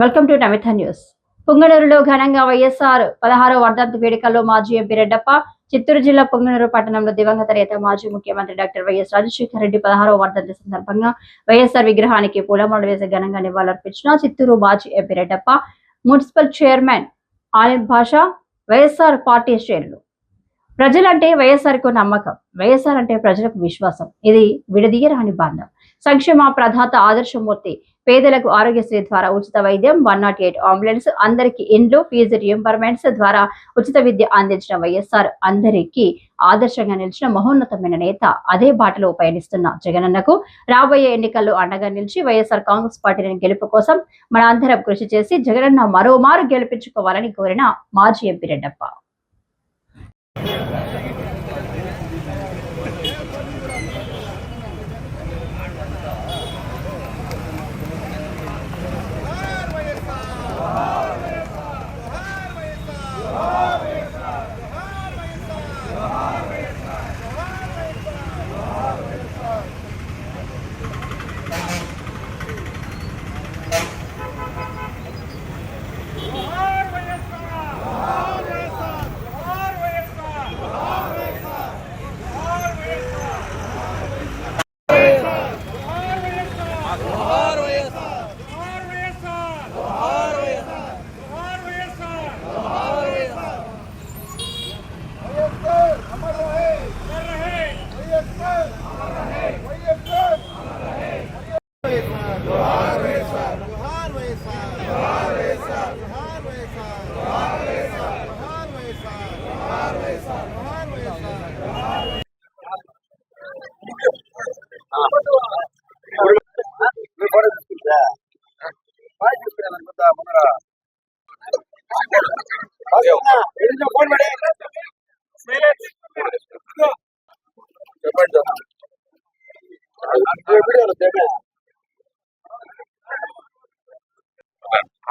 Welcome to Namitha news. పుంగనూరులో ఘనంగా వైఎస్ఆర్ పదహారో వర్ధంతి వేడుకల్లో మాజీ ఎంపీ రెడ్డప్ప చిత్తూరు జిల్లా పొంగనూరు పట్టణంలో దివంగత నేత మాజీ ముఖ్యమంత్రి డాక్టర్ వైఎస్ రాజశేఖర రెడ్డి పదహారవ వర్ధంతి సందర్భంగా వైఎస్ఆర్ విగ్రహానికి పూలమాలలు వేసి ఘనంగా నివాళులర్పించిన చిత్తూరు మాజీ MP Reddappa municipal chairman Alim Basha YSR party శ్రేణులు. ప్రజలంటే వైఎస్ఆర్కు నమ్మకం వైఎస్ఆర్ అంటే ప్రజలకు విశ్వాసం. ఇది విడదీయరాని బంధం. సంక్షేమ ప్రధాత ఆదర్శమూర్తి పేదలకు ఆరోగ్యశ్రీ ద్వారా ఉచిత వైద్యం వన్ నాట్ ఎయిట్ అంబులెన్స్ అందరికి ఇండ్లు ఫీజు రియంబర్మెంట్స్ ద్వారా ఉచిత విద్య అందించిన వైఎస్ఆర్ అందరికీ ఆదర్శంగా నిలిచిన మహోన్నతమైన నేత అదే బాటలో పయనిస్తున్న జగనన్నకు రాబోయే ఎన్నికల్లో అండగా నిలిచి వైఎస్ఆర్ కాంగ్రెస్ పార్టీని గెలుపు కోసం మన అందరం కృషి చేసి జగనన్న మరోమారు గెలిపించుకోవాలని కోరిన మాజీ ఎంపీ రెడ్డప్ప.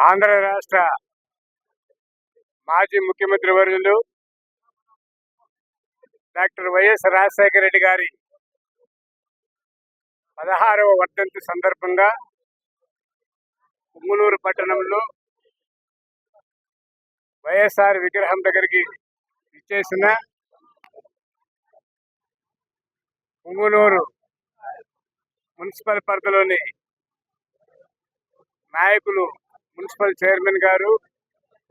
ఆంధ్ర రాష్ట్ర మాజీ ముఖ్యమంత్రి వర్యులు డాక్టర్ వైఎస్ రాజశేఖర రెడ్డి గారి పదహారవ వర్ధంతి సందర్భంగా పుంగులూరు పట్టణంలో వైఎస్ఆర్ విగ్రహం దగ్గరికి ఇచ్చేసిన పుంగునూరు మున్సిపల్ పరిధిలోని నాయకులు మున్సిపల్ చైర్మన్ గారు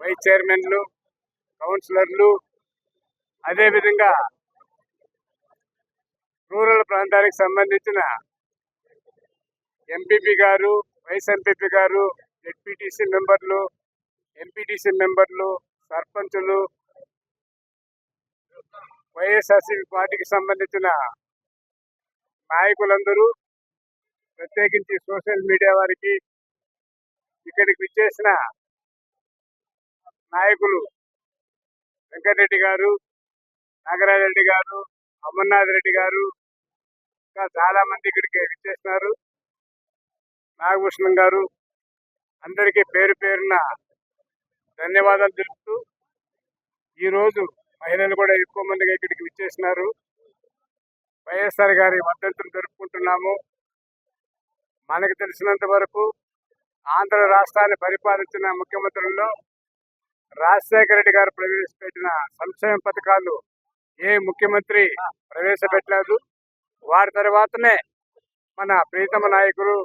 వైస్ చైర్మన్లు కౌన్సిలర్లు అదేవిధంగా రూరల్ ప్రాంతానికి సంబంధించిన ఎంపీపీ గారు వైస్ ఎంపీపీ గారు జెడ్పీటీసీ మెంబర్లు ఎంపీటీసీ మెంబర్లు సర్పంచులు వైఎస్ఆర్సీపీ పార్టీకి సంబంధించిన నాయకులందరూ ప్రత్యేకించి సోషల్ మీడియా వారికి ఇక్కడికి విచ్చేసిన నాయకులు వెంకటరెడ్డి గారు నాగరాజరెడ్డి గారు అమర్నాథ్ రెడ్డి గారు ఇంకా చాలా మంది ఇక్కడికి విచ్చేసినారు. నాగభూషణం గారు అందరికీ పేరు పేరున ధన్యవాదాలు తెలుపుతూ ఈరోజు మహిళలు కూడా ఎక్కువ మందిగా ఇక్కడికి విచ్చేసినారు. వైఎస్ఆర్ గారి మద్దతును జరుపుకుంటున్నాము మనకు తెలిసినంత వరకు ఆంధ్ర రాష్ట్రాన్ని పరిపాలించిన ముఖ్యమంత్రుల్లో రాజశేఖర రెడ్డి గారు ప్రవేశపెట్టిన సంక్షేమ పథకాలు ఏ ముఖ్యమంత్రి ప్రవేశపెట్టలేదు. వారి తర్వాతనే మన ప్రీతమ నాయకులు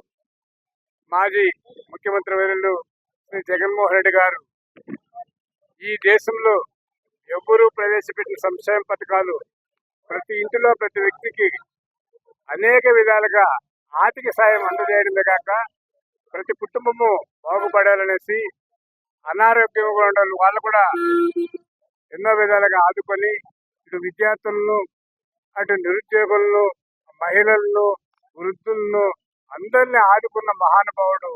మాజీ ముఖ్యమంత్రి వర్యులు శ్రీ జగన్మోహన్ రెడ్డి గారు. ఈ దేశంలో ఎవ్వరూ ప్రవేశపెట్టిన సంక్షేమ పథకాలు ప్రతి ఇంటిలో ప్రతి వ్యక్తికి అనేక విధాలుగా ఆర్థిక సాయం అందజేయడమే కాక ప్రతి కుటుంబము బాగుపడాలనేసి అనారోగ్యంగా ఉండాలి. వాళ్ళు కూడా ఎన్నో విధాలుగా ఆదుకొని ఇటు విద్యార్థులను అటు నిరుద్యోగులను మహిళలను వృద్ధులను అందరినీ ఆదుకున్న మహానుభావుడు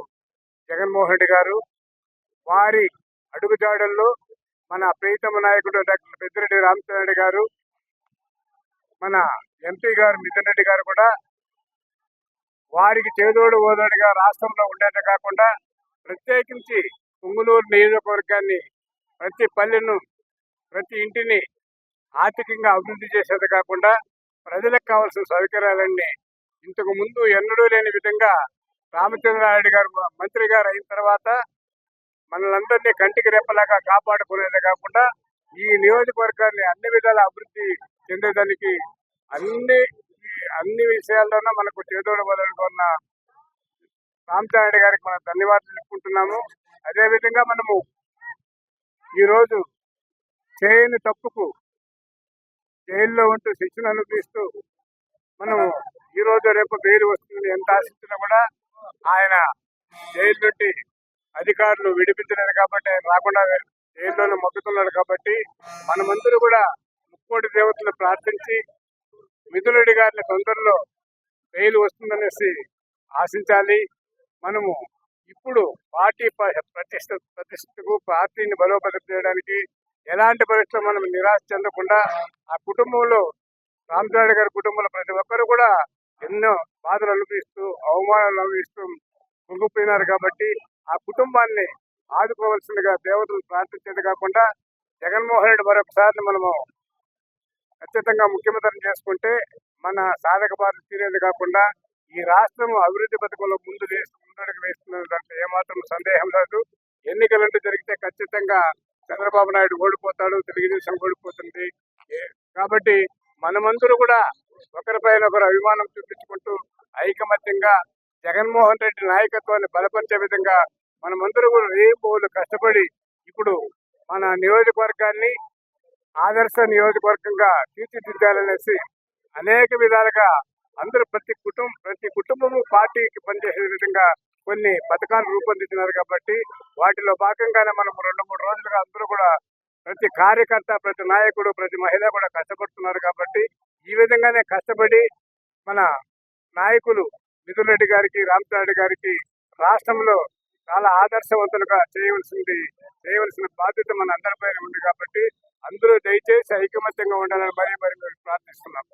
జగన్మోహన్ రెడ్డి గారు. వారి అడుగుజాడల్లో మన ప్రీతమ నాయకుడు డాక్టర్ పెద్దిరెడ్డి రామచంద్ర గారు మన ఎంపీ గారు మిథున్ రెడ్డి గారు కూడా వారికి చేదోడు ఓదోడుగా రాష్ట్రంలో ఉండేట కాకుండా ప్రత్యేకించి పుంగులూరు నియోజకవర్గాన్ని ప్రతి పల్లెను ప్రతి ఇంటిని ఆర్థికంగా అభివృద్ధి చేసేది కాకుండా ప్రజలకు కావాల్సిన సౌకర్యాలన్నీ ఇంతకు ముందు ఎన్నడూ లేని విధంగా రామచంద్రారెడ్డి గారు మంత్రి గారు అయిన తర్వాత మనలందరినీ కంటికి రెప్పలాగా కాపాడుకునేది కాకుండా ఈ నియోజకవర్గాన్ని అన్ని విధాల అభివృద్ధి చెందేదానికి అన్ని అన్ని విషయాల్లోనూ మనకు చేదోడు బదులుకున్న రామచారెడ్డి గారికి మనం ధన్యవాదాలు చెప్పుకుంటున్నాము అదేవిధంగా మనము ఈరోజు చేయని తప్పుకు జైల్లో ఉంటూ శిక్షణ అనుభవిస్తూ మనము ఈ రోజు రేపు బెయిల్ వస్తుంది ఎంత ఆశించినా కూడా ఆయన జైలు నుండి అధికారులు విడిపించలేదు కాబట్టి ఆయన రాకుండా జైల్లోనే మొక్కుతున్నాడు కాబట్టి మనమందరూ కూడా ముక్కోటి దేవతలు ప్రార్థించి మిథునుడి గారిని తొందరలో బెయిల్ వస్తుందనేసి ఆశించాలి. మనము ఇప్పుడు పార్టీ ప- ప్రతిష్ట ప్రతిష్టకు పార్టీని బలోపేతం చేయడానికి ఎలాంటి పరిస్థితులు మనం నిరాశ చెందకుండా ఆ కుటుంబంలో రామచారి గారి కుటుంబంలో ప్రతి ఒక్కరు కూడా ఎన్నో బాధలు అనుభవిస్తూ అవమానాలు అనుభవిస్తూ కుంగిపోయినారు కాబట్టి ఆ కుటుంబాన్ని ఆదుకోవాల్సిందిగా దేవతలు ప్రార్థించేది కాకుండా జగన్మోహన్ రెడ్డి మరొకసారి మనము ఖచ్చితంగా ముఖ్యమంత్రిని చేసుకుంటే మన సాధక బాధ తీరేది కాకుండా ఈ రాష్ట్రం అభివృద్ధి పథకంలో ముందు వేస్తూ ముందడుగు వేస్తున్నది దాంట్లో ఏమాత్రం సందేహం లేదు. ఎన్నికలంటూ జరిగితే ఖచ్చితంగా చంద్రబాబు నాయుడు ఓడిపోతాడు తెలుగుదేశం ఓడిపోతుంది. కాబట్టి మనమందరూ కూడా ఒకరిపైన ఒకరు అభిమానం చూపించుకుంటూ ఐకమత్యంగా జగన్మోహన్ రెడ్డి నాయకత్వాన్ని బలపరిచే విధంగా మనమందరూ కూడా రేపు కష్టపడి ఇప్పుడు మన నియోజకవర్గాన్ని ఆదర్శ నియోజకవర్గంగా తీర్చిదిద్దాలనేసి అనేక విధాలుగా అందరూ ప్రతి కుటుంబం ప్రతి కుటుంబము పార్టీకి పనిచేసే విధంగా కొన్ని పథకాలు రూపొందించినారు కాబట్టి వాటిలో భాగంగానే మనం రెండు మూడు రోజులుగా అందరూ కూడా ప్రతి కార్యకర్త ప్రతి నాయకుడు ప్రతి మహిళ కూడా కష్టపడుతున్నారు కాబట్టి ఈ విధంగానే కష్టపడి మన నాయకులు మిథున్ రెడ్డి గారికి రామచారెడ్డి గారికి రాష్ట్రంలో చాలా ఆదర్శవంతులుగా చేయవలసింది చేయవలసిన బాధ్యత మన అందరిపై ఉంది కాబట్టి అందరూ దయచేసి ఐకమత్యంగా ఉండాలని మరీ మరి ప్రార్థిస్తున్నాం